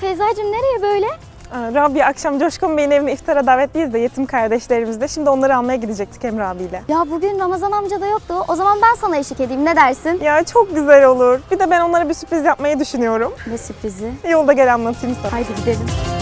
Feyza'cığım nereye böyle? Aa, Rabia akşam Coşkun Bey'in evine iftara davetliyiz de yetim kardeşlerimizle. Şimdi onları almaya gidecektik Emre abiyle. Ya bugün Ramazan amca da yoktu. O zaman ben sana eşlik edeyim. Ne dersin? Ya çok güzel olur. Bir de ben onlara bir sürpriz yapmayı düşünüyorum. Ne sürprizi? Yolda gel anlatayım sana. Haydi gidelim.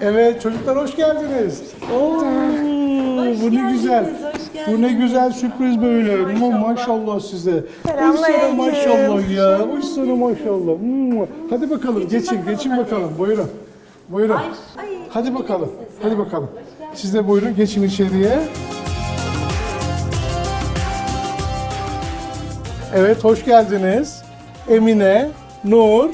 Evet çocuklar hoş geldiniz. Oo, bu ne güzel. Bu ne güzel sürpriz böyle. Ma- Maşallah size. Sana Selamünaleyküm. maşallah ya. Uy sana maşallah. Hmm. Hadi bakalım geçin geçin bakalım. Buyurun. Buyurun. Hadi bakalım. Hadi bakalım. Siz de buyurun geçin içeriye. Evet hoş geldiniz. Emine, Nur,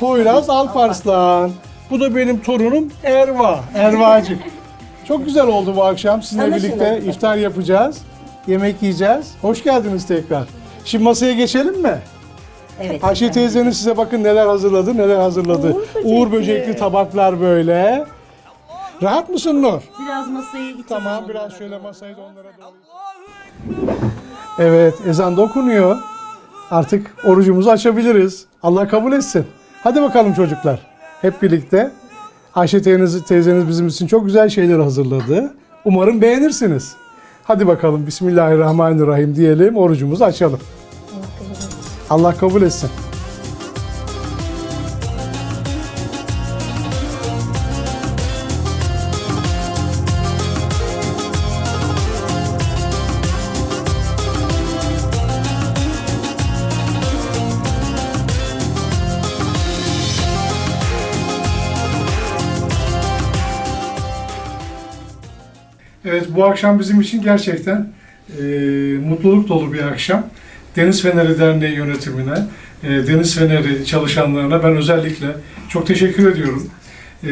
Poyraz Alparslan. Bu da benim torunum Erva, Ervacık. Çok güzel oldu bu akşam. Sizinle birlikte iftar yapacağız. Yemek yiyeceğiz. Hoş geldiniz tekrar. Şimdi masaya geçelim mi? Evet. Ayşe teyzeniz size bakın neler hazırladı, neler hazırladı. Uğur böcekli tabaklar böyle. Rahat mısın Nur? Biraz masayı itelim. Tamam, biraz şöyle masayı da onlara doğru. Evet, ezan dokunuyor. Artık orucumuzu açabiliriz. Allah kabul etsin. Hadi bakalım çocuklar. Hep birlikte. Ayşe teyzeniz, teyzeniz bizim için çok güzel şeyler hazırladı. Umarım beğenirsiniz. Hadi bakalım Bismillahirrahmanirrahim diyelim. Orucumuzu açalım. Allah kabul etsin. Evet bu akşam bizim için gerçekten e, mutluluk dolu bir akşam. Deniz Feneri Derneği yönetimine, e, Deniz Feneri çalışanlarına ben özellikle çok teşekkür ediyorum. E,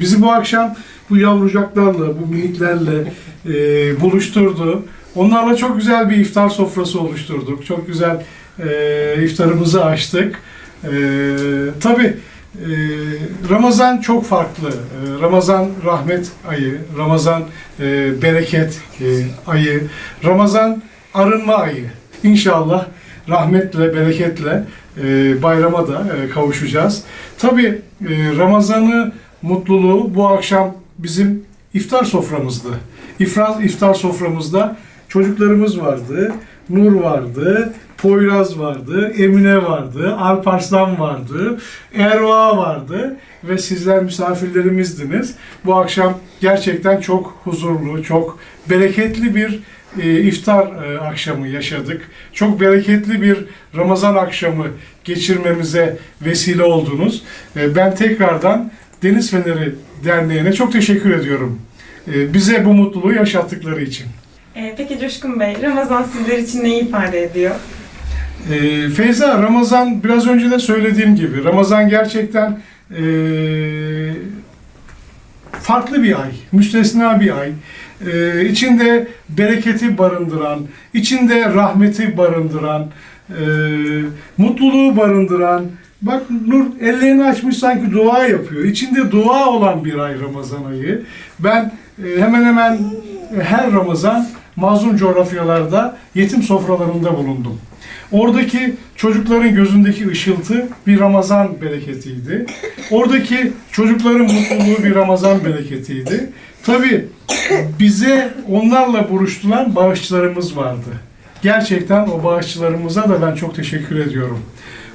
bizi bu akşam bu yavrucaklarla, bu miniklerle e, buluşturdu. Onlarla çok güzel bir iftar sofrası oluşturduk. Çok güzel e, iftarımızı açtık. E, tabii Ramazan çok farklı. Ee, Ramazan rahmet ayı, Ramazan e, bereket e, ayı, Ramazan arınma ayı. İnşallah rahmetle, bereketle e, bayrama da kavuşacağız. Tabii e, Ramazan'ı, mutluluğu bu akşam bizim iftar soframızdı. İftar, iftar soframızda çocuklarımız vardı, Nur vardı, Poyraz vardı, Emine vardı, Alparslan vardı, Erva vardı ve sizler misafirlerimizdiniz. Bu akşam gerçekten çok huzurlu, çok bereketli bir e, iftar e, akşamı yaşadık. Çok bereketli bir Ramazan akşamı geçirmemize vesile oldunuz. E, ben tekrardan Deniz Feneri Derneği'ne çok teşekkür ediyorum. E, bize bu mutluluğu yaşattıkları için. Ee, peki Coşkun Bey, Ramazan sizler için ne ifade ediyor? Ee, Feyza, Ramazan biraz önce de söylediğim gibi Ramazan gerçekten ee, farklı bir ay, müstesna bir ay. Ee, içinde bereketi barındıran, içinde rahmeti barındıran, ee, mutluluğu barındıran. Bak Nur ellerini açmış sanki dua yapıyor. İçinde dua olan bir ay Ramazan ayı. Ben hemen hemen her Ramazan mazlum coğrafyalarda yetim sofralarında bulundum. Oradaki çocukların gözündeki ışıltı bir Ramazan bereketiydi. Oradaki çocukların mutluluğu bir Ramazan bereketiydi. Tabii bize onlarla buluşturan bağışçılarımız vardı. Gerçekten o bağışçılarımıza da ben çok teşekkür ediyorum.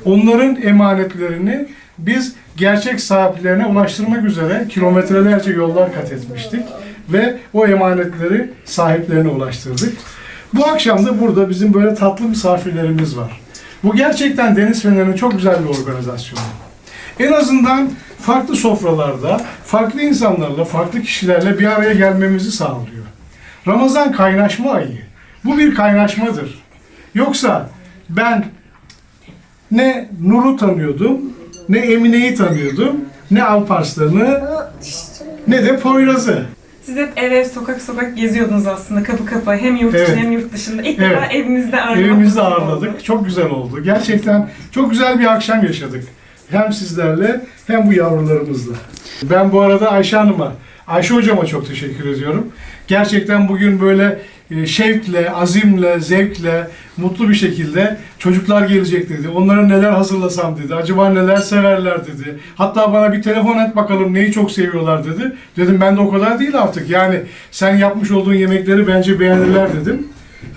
Onların emanetlerini biz gerçek sahiplerine ulaştırmak üzere kilometrelerce yollar kat etmiştik ve o emanetleri sahiplerine ulaştırdık. Bu akşam da burada bizim böyle tatlı misafirlerimiz var. Bu gerçekten Deniz Feneri'nin çok güzel bir organizasyonu. En azından farklı sofralarda, farklı insanlarla, farklı kişilerle bir araya gelmemizi sağlıyor. Ramazan kaynaşma ayı. Bu bir kaynaşmadır. Yoksa ben ne Nur'u tanıyordum, ne Emine'yi tanıyordum, ne Alparslan'ı, ne de Poyraz'ı. Siz hep ev ev sokak sokak geziyordunuz aslında kapı kapı hem yurt içi Evet. hem yurt dışında. İlk Evet. defa evinizde ağırlamak Evimizde nasip oldu. ağırladık. Çok güzel oldu. Gerçekten çok güzel bir akşam yaşadık. Hem sizlerle hem bu yavrularımızla. Ben bu arada Ayşe Hanım'a, Ayşe Hocama çok teşekkür ediyorum. Gerçekten bugün böyle e, şevkle, azimle, zevkle, mutlu bir şekilde çocuklar gelecek dedi. Onlara neler hazırlasam dedi. Acaba neler severler dedi. Hatta bana bir telefon et bakalım neyi çok seviyorlar dedi. Dedim ben de o kadar değil artık. Yani sen yapmış olduğun yemekleri bence beğenirler dedim.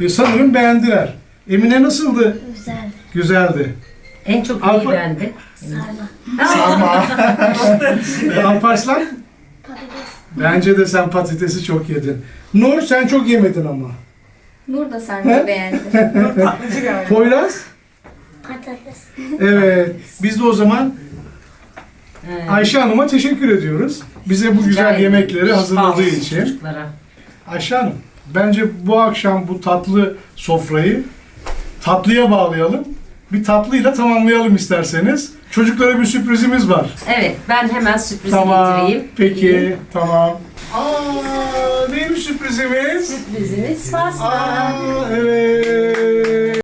E, sanırım beğendiler. Emine nasıldı? Güzel. Güzeldi. En çok neyi beğendi? Sarma. Alparslan? Bence de sen patatesi çok yedin. Nur sen çok yemedin ama. Nur da sarmayı beğendi. Nur tatlıcı. Poyraz? Patates. Evet. Biz de o zaman. Ayşe Hanım'a teşekkür ediyoruz. Bize bu güzel yemekleri hazırladığı için. Çocuklara. Ayşe Hanım, bence bu akşam bu tatlı sofrayı tatlıya bağlayalım. Bir tatlıyla tamamlayalım isterseniz. Çocuklara bir sürprizimiz var. Evet ben hemen sürprizi Tamam. getireyim. Peki, tamam. Aa, neymiş sürprizimiz? Sürpriziniz pasta. Aa, evet.